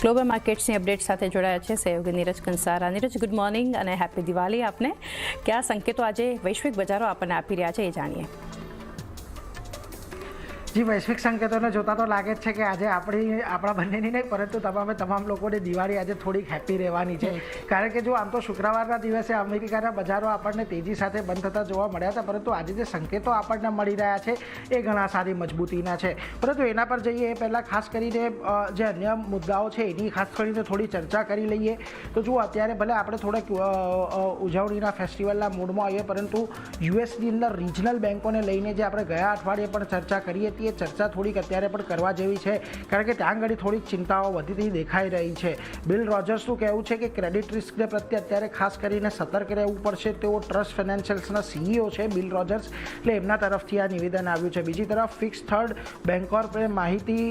Global માર્કેટ્સની update સાથે જોડાયા છે સહયોગી નીરજ કંસારા. નીરજ ગુડ મોર્નિંગ અને હેપી દિવાળી આપને. કયા સંકેતો આજે વૈશ્વિક બજારો આપણને આપી રહ્યા છે એ જાણીએ. જી વૈશ્વિક સંકેતોને જોતા તો લાગે જ છે કે આજે આપણી, આપણા બંનેની નહીં, પરંતુ તમામે તમામ લોકોને દિવાળી આજે થોડીક હેપી રહેવાની છે. કારણ કે જો આમ તો શુક્રવારના દિવસે અમેરિકાના બજારો આપણને તેજી સાથે બંધ થતા જોવા મળ્યા હતા, પરંતુ આજે જે સંકેતો આપણને મળી રહ્યા છે એ ઘણા સારી મજબૂતીના છે. પરંતુ એના પર જઈએ, એ પહેલાં ખાસ કરીને જે અન્ય મુદ્દાઓ છે એની ખાસ કરીને થોડી ચર્ચા કરી લઈએ. તો જુઓ, અત્યારે ભલે આપણે થોડાક ઉજવણીના ફેસ્ટિવલના મૂડમાં આવીએ, પરંતુ યુએસની અંદર રિજનલ બેન્કોને લઈને જે આપણે ગયા અઠવાડિયે પણ ચર્ચા કરી હતી એ ચર્ચા થોડીક અત્યારે પણ કરવા જેવી છે, કારણ કે ત્યાં આગળ થોડીક ચિંતાઓ વધતી દેખાઈ રહી છે. બિલ રોજર્સનું કહેવું છે કે ક્રેડિટ રિસ્કને પ્રત્યે અત્યારે ખાસ કરીને સતર્ક રહેવું પડશે તેઓ ટ્રસ્ટ ફાઇનાન્શિયલ્સના સીઈઓ છે બિલ રોજર્સ. એટલે એમના તરફથી આ નિવેદન આવ્યું છે. બીજી તરફ ફિક્સ થર્ડ બેન્કોર્પે માહિતી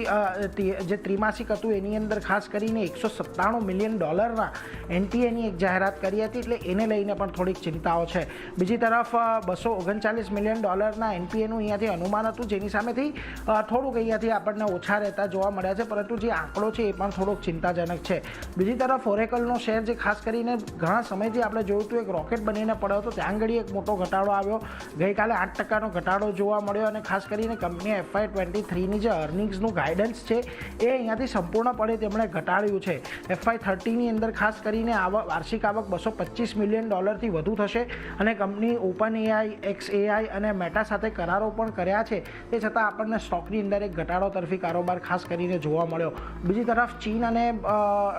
જે ત્રિમાસિક હતું એની અંદર ખાસ કરીને એકસો સત્તાણું મિલિયન ડોલરના એનપીએની એક જાહેરાત કરી હતી, એટલે એને લઈને પણ થોડીક ચિંતાઓ છે. બીજી તરફ બસો ઓગણચાલીસ મિલિયન ડોલરના એનપીએનું અહીંયાથી અનુમાન હતું, જેની સામેથી થોડુંક અહીંયાથી આપણને ઓછા રહેતા જોવા મળ્યા છે, પરંતુ જે આંકડો છે એ પણ થોડોક ચિંતાજનક છે. બીજી તરફ ઓરેકલનો શેર જે ખાસ કરીને ઘણા સમયથી આપણે જોયું હતું, એક રોકેટ બનીને પડ્યો હતો, ત્યાં આગળ એક મોટો ઘટાડો આવ્યો. ગઈકાલે આઠ ટકાનો ઘટાડો જોવા મળ્યો અને ખાસ કરીને કંપની એફઆઈ ટ્વેન્ટી થ્રીની જે અર્નિંગ્સનું ગાઈડન્સ છે, એ અહીંયાથી સંપૂર્ણપણે તેમણે ઘટાડ્યું છે. એફઆઈ થર્ટીની અંદર ખાસ કરીને આવક, વાર્ષિક આવક બસો પચીસ મિલિયન ડોલરથી વધુ થશે અને company open AI, X AI અને મેટા સાથે કરારો પણ કર્યા છે. તે છતાં આપણને સ્ટોકની અંદર એક ઘટાડો તરફી કારોબાર ખાસ કરીને જોવા મળ્યો. બીજી તરફ ચીન અને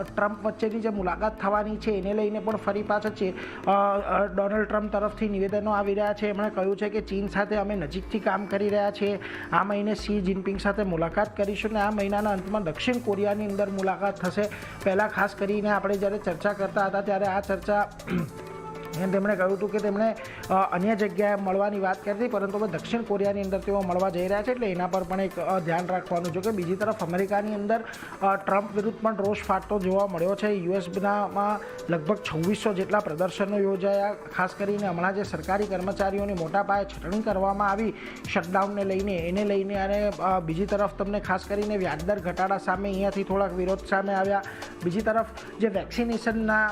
ટ્રમ્પ વચ્ચેની જે મુલાકાત થવાની છે, એને લઈને પણ ફરી પાછા છે ડોનાલ્ડ ટ્રમ્પ તરફથી નિવેદનો આવી રહ્યા છે. એમણે કહ્યું છે કે ચીન સાથે અમે નજીકથી કામ કરી રહ્યા છીએ આ મહિને સી જિનપિંગ સાથે મુલાકાત કરીશું અને આ મહિનાના અંતમાં દક્ષિણ કોરિયાની અંદર મુલાકાત થશે. પહેલાં ખાસ કરીને આપણે જ્યારે ચર્ચા કરતા હતા, ત્યારે આ ચર્ચા અને તેમણે કહ્યું હતું કે તેમણે અન્ય જગ્યાએ મળવાની વાત કરી હતી, પરંતુ હવે દક્ષિણ કોરિયાની અંદર તેઓ મળવા જઈ રહ્યા છે એટલે એના પર પણ એક ધ્યાન રાખવાનું છે કે બીજી તરફ અમેરિકાની અંદર ટ્રમ્પ વિરુદ્ધ પણ રોષ ફાટતો જોવા મળ્યો છે. યુએસનામાં લગભગ છવ્વીસો જેટલા પ્રદર્શનો યોજાયા, ખાસ કરીને હમણાં જે સરકારી કર્મચારીઓની મોટા પાયે છટણી કરવામાં આવી શટડાઉનને લઈને. એને લઈને અને બીજી તરફ તમને ખાસ કરીને વ્યાજદર ઘટાડા સામે અહીંયાથી થોડાક વિરોધ સામે આવ્યા. બીજી તરફ જે વેક્સિનેશનના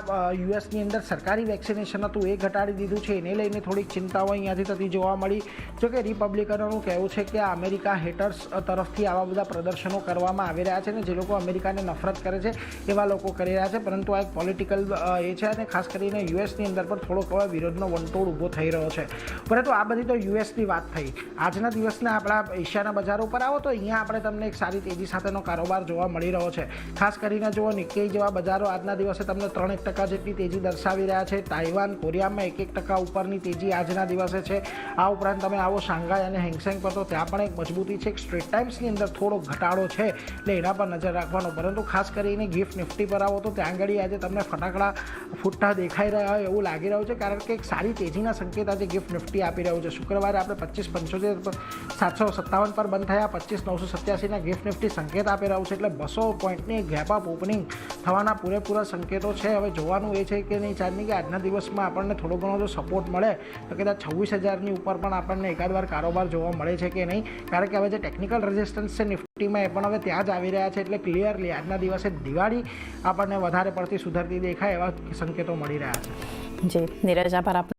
યુએસની અંદર સરકારી વેક્સિનેશન હતું એ ઘટાડી દીધું છે, એને લઈને થોડીક ચિંતાઓ અહીંયાથી થતી જોવા મળી. જોકે રિપબ્લિકનોનું કહેવું છે કે અમેરિકા હેટર્સ તરફથી આવા બધા પ્રદર્શનો કરવામાં આવી રહ્યા છે ને જે લોકો અમેરિકાને નફરત કરે છે એવા લોકો કરી રહ્યા છે. પરંતુ આ એક પોલિટિકલ એ છે અને ખાસ કરીને યુએસની અંદર પણ થોડોક હવે વિરોધનો વંટોળ ઊભો થઈ રહ્યો છે. પરંતુ આ બધી તો યુએસની વાત થઈ. આજના દિવસના આપણા એશિયાના બજારો પર આવો તો અહીંયા આપણે તમને એક સારી તેજી સાથેનો કારોબાર જોવા મળી રહ્યો છે. ખાસ કરીને જુઓ નિકેઈ જેવા બજારો આજના દિવસે તમને ત્રણ એક ટકા જેટલી તેજી દર્શાવી રહ્યા છે. તાઇવાન કોરિયામાં એક એક ટકા ઉપરની તેજી આજના દિવસે છે. આ ઉપરાંત તમે આવો શાંઘાઈ અને હેંગસેંગ પર તો ત્યાં પણ એક મજબૂતી છે. સ્ટ્રેટ ટાઈમ્સની અંદર થોડો ઘટાડો છે. એટલે એના પર નજર રાખવાનો. પરંતુ ખાસ કરીને ગિફ્ટ નિફ્ટી પર આવો તો ત્યાં આગળ આજે તમને ફટાકડા ફૂટતા દેખાઈ રહ્યા હોય એવું લાગી રહ્યું છે. કારણ કે એક સારી તેજીના સંકેત આજે ગિફ્ટ નિફ્ટી આપી રહ્યું છે. શુક્રવારે આપણે પચીસ પંચોતેર સાતસો સત્તાવન પર બંધ થયા. પચીસ નવસો સત્યાસીના ગિફ્ટ નિફ્ટી સંકેત આપી રહ્યું છે એટલે બસો પોઈન્ટની ગેપ અપ ઓપનિંગ થવાના પૂરેપૂરા સંકેતો છે. હવે જોવાનું એ છે કે નહીં ચાંદની, કે આજના દિવસમાં આપણને થોડો ઘણો જો સપોર્ટ મળે, તો કદાચ છવ્વીસ હજારની ઉપર પણ આપણને એકાદ વાર કારોબાર જોવા મળે છે કે નહીં? કારણ કે હવે જે ટેકનિકલ રેઝિસ્ટન્સ છે નિફ્ટીમાં એ પણ હવે ત્યાં જ આવી રહ્યા છે એટલે ક્લિયરલી આજના દિવસે દિવાળી આપણને વધારે પડતી સુધરતી દેખાય એવા સંકેતો મળી રહ્યા છે. જી, નીરજ, આભાર